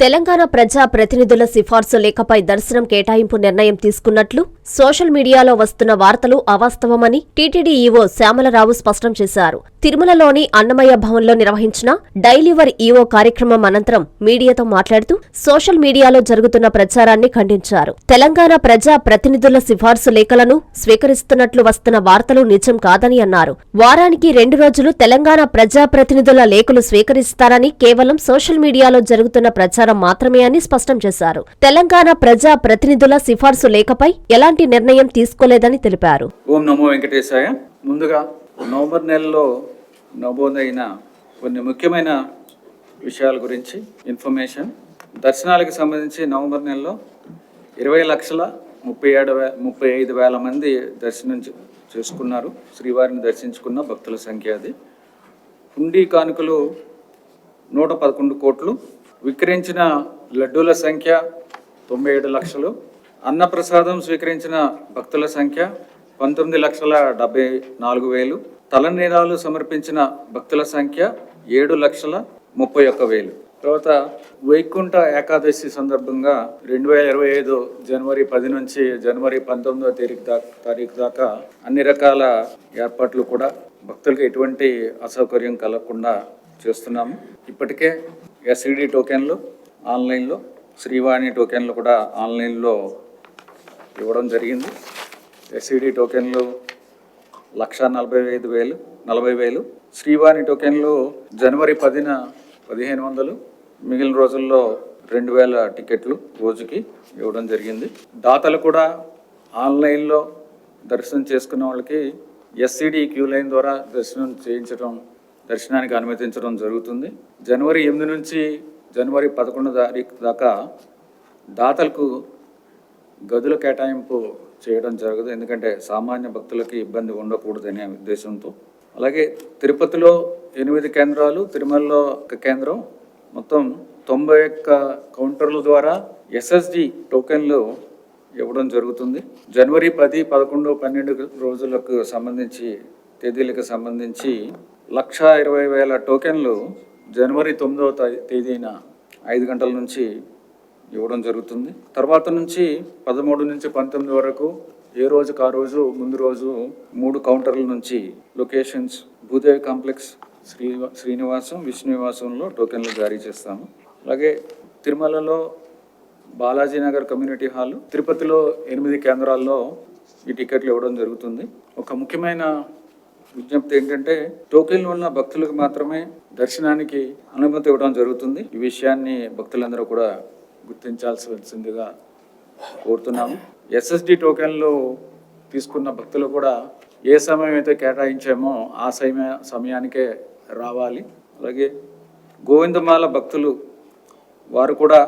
తెలంగాణ ప్రజా ప్రతినిధుల సిఫార్సు లేఖపై దర్శనం కేటాయింపు నిర్ణయం తీసుకున్నట్లు సోషల్ మీడియాలో వస్తున్న వార్తలు అవాస్తవమని టీటీడీ ఈవో శ్యామలరావు స్పష్టం చేశారు. తిరుమలలోని అన్నమయ్య భవన్లో నిర్వహించిన డైలీవర్ ఈవో కార్యక్రమం అనంతరం మీడియాతో మాట్లాడుతూ సోషల్ మీడియాలో జరుగుతున్న ప్రచారాన్ని ఖండించారు. తెలంగాణ ప్రజా ప్రతినిధుల సిఫార్సు లేఖలను స్వీకరిస్తున్నట్లు వస్తున్న వార్తలు నిజం కాదని అన్నారు. వారానికి రెండు రోజులు తెలంగాణ ప్రజా ప్రతినిధుల లేఖలు స్వీకరిస్తారని కేవలం సోషల్ మీడియాలో జరుగుతున్న ప్రచారం మాత్రమే అని స్పష్టం చేశారు. తెలంగాణ ప్రజా ప్రతినిధుల సిఫార్సు లేఖపై ఎలాంటి నిర్ణయం తీసుకోలేదని తెలిపారు. ఓం నమో వెంకటేశాయ. ముందుగా నవంబర్ నెలలో నమోదైన కొన్ని ముఖ్యమైన విషయాల గురించి ఇన్ఫర్మేషన్. దర్శనాలకు సంబంధించి నవంబర్ నెలలో ఇరవై లక్షల ముప్పై ఏడు వే ముప్పై ఐదు వేల మంది దర్శనం చేసుకున్నారు. శ్రీవారిని దర్శించుకున్న భక్తుల సంఖ్య అది. హుండీ కానుకలు నూట పదకొండు కోట్లు. విక్రయించిన లడ్డూల సంఖ్య తొంభై ఏడు లక్షలు. అన్నప్రసాదం స్వీకరించిన భక్తుల సంఖ్య పంతొమ్మిది లక్షల డెబ్బై నాలుగు వేలు. తలనీలాలు సమర్పించిన భక్తుల సంఖ్య ఏడు లక్షల ముప్పై ఒక్క వేలు. తర్వాత వైకుంఠ ఏకాదశి సందర్భంగా రెండు వేల ఇరవై ఐదు జనవరి పది నుంచి జనవరి పంతొమ్మిదో తారీఖు దాకా తారీఖు దాకా అన్ని రకాల ఏర్పాట్లు కూడా భక్తులకు ఎటువంటి అసౌకర్యం కలగకుండా చేస్తున్నాము. ఇప్పటికే ఎస్ఈడి టోకెన్లు ఆన్లైన్లో శ్రీవాణి టోకెన్లు కూడా ఆన్లైన్లో ఇవ్వడం జరిగింది. ఎస్ఈడి టోకెన్లు లక్ష నలభై ఐదు వేలు నలభై వేలు. శ్రీవాణి టోకెన్లు జనవరి పదిన పదిహేను వందలు మిగిలిన రోజుల్లో రెండు వేల టికెట్లు రోజుకి ఇవ్వడం జరిగింది. దాతలు కూడా ఆన్లైన్లో దర్శనం చేసుకున్న వాళ్ళకి ఎస్సీడీ క్యూ లైన్ ద్వారా దర్శనం చేయించడం దర్శనానికి అనుమతించడం జరుగుతుంది. జనవరి ఎనిమిది నుంచి జనవరి పదకొండు తారీఖు దాకా దాతలకు గదుల కేటాయింపు చేయడం జరగదు. ఎందుకంటే సామాన్య భక్తులకి ఇబ్బంది ఉండకూడదనే ఉద్దేశంతో. అలాగే తిరుపతిలో ఎనిమిది కేంద్రాలు తిరుమలలో ఒక కేంద్రం. మొత్తం తొంభై ఒక్క కౌంటర్ల ద్వారా ఎస్ఎస్డి టోకెన్లు ఇవ్వడం జరుగుతుంది. జనవరి పది పదకొండు పన్నెండు రోజులకు సంబంధించి తేదీలకు సంబంధించి లక్ష ఇరవై వేల టోకెన్లు జనవరి తొమ్మిదవ తేదీన ఐదు గంటల నుంచి ఇవ్వడం జరుగుతుంది. తర్వాత నుంచి పదమూడు నుంచి పంతొమ్మిది వరకు ఏ రోజుకు ఆ రోజు ముందు రోజు మూడు కౌంటర్ల నుంచి లొకేషన్స్ భూదేవి కాంప్లెక్స్ శ్రీ శ్రీనివాసం విష్ణునివాసంలో టోకెన్లు జారీ చేస్తాము. అలాగే తిరుమలలో బాలాజీ నగర్ కమ్యూనిటీ హాల్ తిరుపతిలో ఎనిమిది కేంద్రాల్లో ఈ టికెట్లు ఇవ్వడం జరుగుతుంది. ఒక ముఖ్యమైన విజ్ఞప్తి ఏంటంటే టోకెన్లు ఉన్న భక్తులకు మాత్రమే దర్శనానికి అనుమతి ఇవ్వడం జరుగుతుంది. ఈ విషయాన్ని భక్తులందరూ కూడా గుర్తించాల్సిందిగా కోరుతున్నాము. ఎస్ఎస్డి టోకెన్లు తీసుకున్న భక్తులు కూడా ఏ సమయం అయితే కేటాయించామో ఆ సమయ సమయానికే రావాలి. అలాగే గోవిందమాల భక్తులు వారు కూడా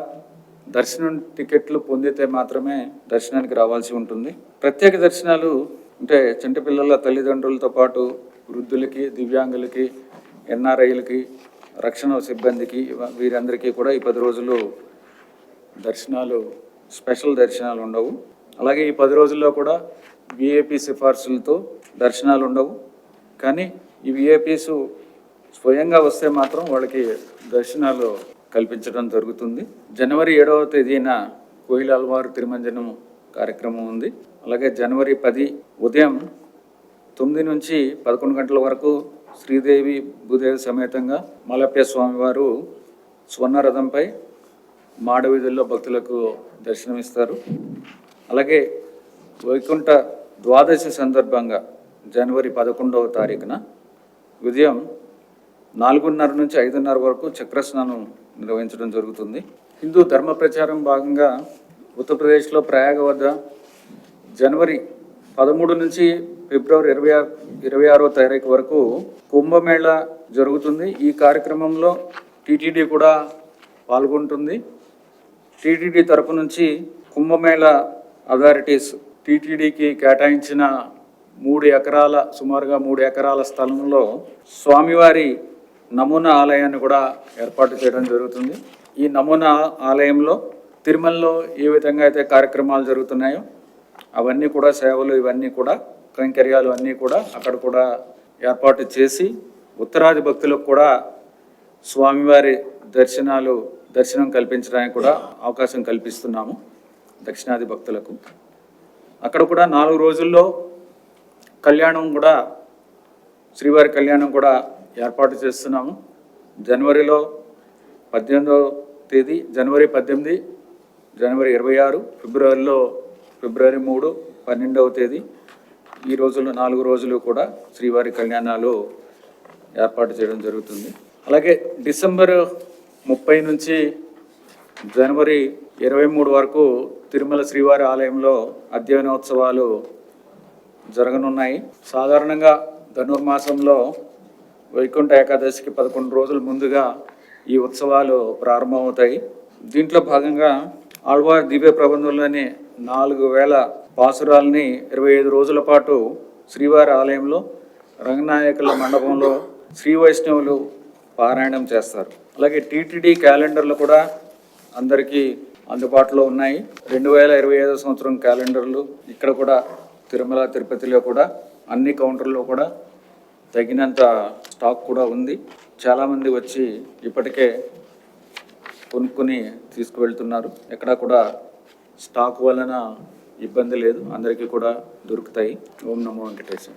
దర్శనం టికెట్లు పొందితే మాత్రమే దర్శనానికి రావాల్సి ఉంటుంది. ప్రత్యేక దర్శనాలు అంటే చిన్నపిల్లల తల్లిదండ్రులతో పాటు వృద్ధులకి దివ్యాంగులకి ఎన్ఆర్ఐలకి రక్షణ సిబ్బందికి వీరందరికీ కూడా ఈ పది రోజులు దర్శనాలు స్పెషల్ దర్శనాలు ఉండవు. అలాగే ఈ పది రోజుల్లో కూడా విఏపీ సిఫార్సులతో దర్శనాలు ఉండవు. కానీ ఈ విఏపీస్ స్వయంగా వస్తే మాత్రం వాళ్ళకి దర్శనాలు కల్పించడం జరుగుతుంది. జనవరి ఏడవ తేదీన కోయిల అల్వారు తిరుమంజనం కార్యక్రమం ఉంది. అలాగే జనవరి పది ఉదయం తొమ్మిది నుంచి పదకొండు గంటల వరకు శ్రీదేవి భూదేవి సమేతంగా మలప్య స్వామివారు స్వర్ణరథంపై మాడవీధుల్లో భక్తులకు దర్శనమిస్తారు. అలాగే వైకుంఠ ద్వాదశి సందర్భంగా జనవరి పదకొండవ తారీఖున ఉదయం నాలుగున్నర నుంచి ఐదున్నర వరకు చక్రస్నానం నిర్వహించడం జరుగుతుంది. హిందూ ధర్మ ప్రచారం భాగంగా ఉత్తరప్రదేశ్లో ప్రయాగ వద్ద జనవరి పదమూడు నుంచి ఫిబ్రవరి ఇరవై ఆరు ఇరవై ఆరో తారీఖు వరకు కుంభమేళ జరుగుతుంది. ఈ కార్యక్రమంలో టీటీడీ కూడా పాల్గొంటుంది. టీటీడీ తరపు నుంచి కుంభమేళ అథారిటీస్ టీటీడీకి కేటాయించిన మూడు ఎకరాల సుమారుగా మూడు ఎకరాల స్థలంలో స్వామివారి నమూనా ఆలయాన్ని కూడా ఏర్పాటు చేయడం జరుగుతుంది. ఈ నమూనా ఆలయంలో తిరుమలలో ఏ విధంగా అయితే కార్యక్రమాలు జరుగుతున్నాయో అవన్నీ కూడా సేవలు ఇవన్నీ కూడా కైంకర్యాలు అన్నీ కూడా అక్కడ కూడా ఏర్పాటు చేసి ఉత్తరాది భక్తులకు కూడా స్వామివారి దర్శనాలు దర్శనం కల్పించడానికి కూడా అవకాశం కల్పిస్తున్నాము దక్షిణాది భక్తులకు. అక్కడ కూడా నాలుగు రోజుల్లో కళ్యాణం కూడా శ్రీవారి కళ్యాణం కూడా ఏర్పాటు చేస్తున్నాము. జనవరిలో పద్దెనిమిదవ తేదీ జనవరి పద్దెనిమిది జనవరి ఇరవై ఆరు ఫిబ్రవరిలో ఫిబ్రవరి మూడు పన్నెండవ తేదీ. ఈ రోజుల్లో నాలుగు రోజులు కూడా శ్రీవారి కళ్యాణాలు ఏర్పాటు చేయడం జరుగుతుంది. అలాగే డిసెంబర్ ముప్పై నుంచి జనవరి ఇరవై మూడు వరకు తిరుమల శ్రీవారి ఆలయంలో అధ్యయనోత్సవాలు జరగనున్నాయి. సాధారణంగా ధనుర్మాసంలో వైకుంఠ ఏకాదశికి పదకొండు రోజుల ముందుగా ఈ ఉత్సవాలు ప్రారంభమవుతాయి. దీంట్లో భాగంగా ఆళ్వార్ దివ్య ప్రబంధంలోని నాలుగు వేల పాసురాల్ని ఇరవై ఐదు రోజుల పాటు శ్రీవారి ఆలయంలో రంగనాయకుల మండపంలో శ్రీ వైష్ణవులు పారాయణం చేస్తారు. అలాగే టీటీడీ క్యాలెండర్లు కూడా అందరికీ అందుబాటులో ఉన్నాయి. రెండు వేల ఇరవై ఐదో సంవత్సరం క్యాలెండర్లు ఇక్కడ కూడా తిరుమల తిరుపతిలో కూడా అన్ని కౌంటర్లో కూడా తగినంత స్టాక్ కూడా ఉంది. చాలామంది వచ్చి ఇప్పటికే కొనుక్కొని తీసుకువెళ్తున్నారు. ఎక్కడా కూడా స్టాక్ వలన ఇబ్బంది లేదు. అందరికీ కూడా దొరుకుతాయి. ఓం నమో వెంకటేశ్వర